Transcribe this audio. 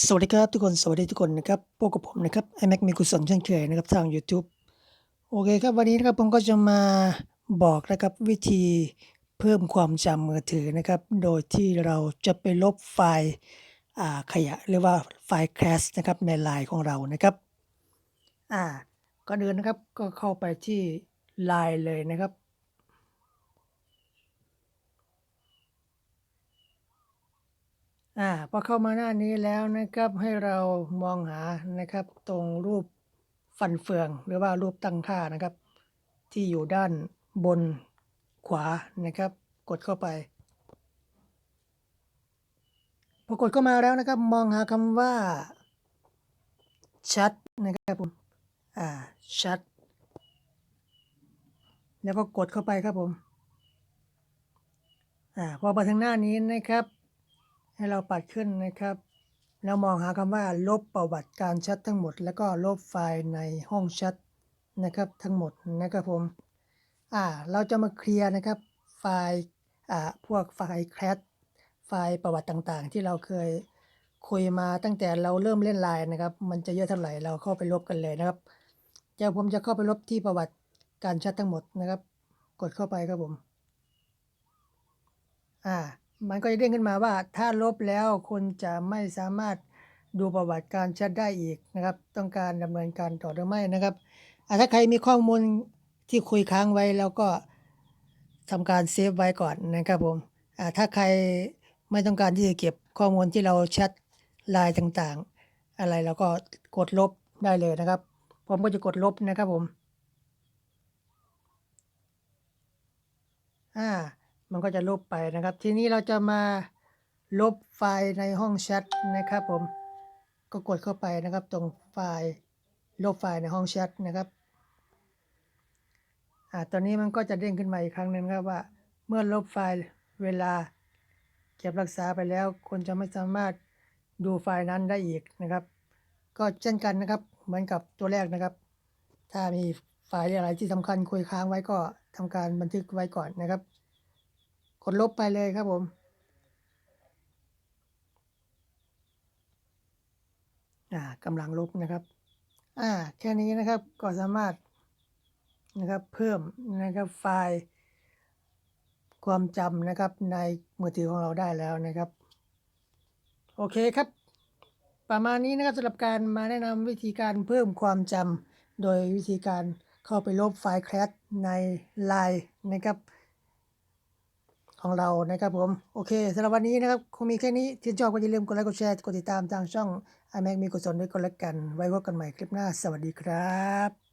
สวัสดีครับทุกคนสวัสดีทุกคนนะครับพบกับผมนะครับไอแม็กมีกุศลเช่นเคยนะครับทาง YouTube โอเคครับวันนี้นะครับผมก็จะมาบอกนะครับวิธีเพิ่มความจำมือถือนะครับ โดยที่เราจะไปลบไฟล์ขยะหรือว่าไฟล์ Crash นะครับในไลน์ของเรานะครับอ่าก่อนอื่นนะครับก็เข้าไปที่ไลน์เลยนะครับ อ่า พอเข้ามาหน้านี้แล้วนะครับ ให้เรามองหานะครับ ตรงรูปฟันเฟือง หรือว่ารูปตั้งค่านะครับ ที่อยู่ด้านบนขวานะครับ กดเข้าไปพอกดเข้ามาแล้วนะครับ มองหาคำว่าชัดนะครับผมอ่าชัด แล้วก็กดเข้าไปครับผมอ่าพอมาถึงหน้านี้นะครับ ให้เราปัดขึ้นนะครับ แล้วมองหาคำว่าลบประวัติการแชททั้งหมด แล้วก็ลบไฟล์ในห้องแชทนะครับทั้งหมดนะครับผมอ่าเราจะมาเคลียร์นะครับไฟล์อ่าพวกไฟล์แคทไฟล์ประวัติต่างๆ ที่เราเคยคุยมาตั้งแต่เราเริ่มเล่นไลน์นะครับ มันจะเยอะเท่าไหร่เราเข้าไปลบกันเลยนะครับเดี๋ยวผมจะเข้าไปลบที่ประวัติการแชททั้งหมดนะครับ กดเข้าไปครับผม อ่า มันก็จะเด้งขึ้นมาว่าถ้าลบแล้วคุณจะไม่สามารถดูประวัติการแชทได้อีกนะครับ ต้องการดำเนินการต่อหรือไม่นะครับถ้าใครมีข้อมูลที่คุยค้างไว้แล้วก็ทำการเซฟไว้ก่อนนะครับผมถ้าใครไม่ต้องการที่จะเก็บข้อมูลที่เราแชทไลน์ต่างๆ อะไรเราก็กดลบได้เลยนะครับ ผมก็จะกดลบนะครับผมอ่า มันก็จะลบไปนะครับ ทีนี้เราจะมาลบไฟล์ในห้องแชทนะครับผมก็กดเข้าไปนะครับตรงไฟล์ลบไฟล์ในห้องแชทนะครับอ่าตอนนี้มันก็จะเด้งขึ้นมาอีกครั้งหนึ่งครับว่า เมื่อลบไฟล์เวลาเก็บรักษาไปแล้วคุณจะไม่สามารถดูไฟล์นั้นได้อีกนะครับ ก็เช่นกันนะครับ เหมือนกับตัวแรกนะครับ ถ้ามีไฟล์อะไรที่สำคัญคุยค้างไว้ก็ทำการบันทึกไว้ก่อนนะครับ กดลบไปเลยครับผม อ่ากำลังลบนะครับ อ่าแค่นี้นะครับก็สามารถนะครับเพิ่มนะครับไฟล์ความจำนะครับในมือถือของเราได้แล้วนะครับ โอเคครับ ประมาณนี้นะครับสำหรับการมาแนะนำวิธีการเพิ่มความจำโดยวิธีการเข้าไปลบไฟล์แคสใน Line นะครับ ของเรานะครับผมโอเคสำหรับวันนี้นะครับคงมีแค่นี้ที่ชอบก็อย่าลืมกดไลค์กดแชร์กดติดตามทางช่อง iMac มีกุศลด้วยกันแล้วกัน ไว้พบกันใหม่คลิปหน้า สวัสดีครับ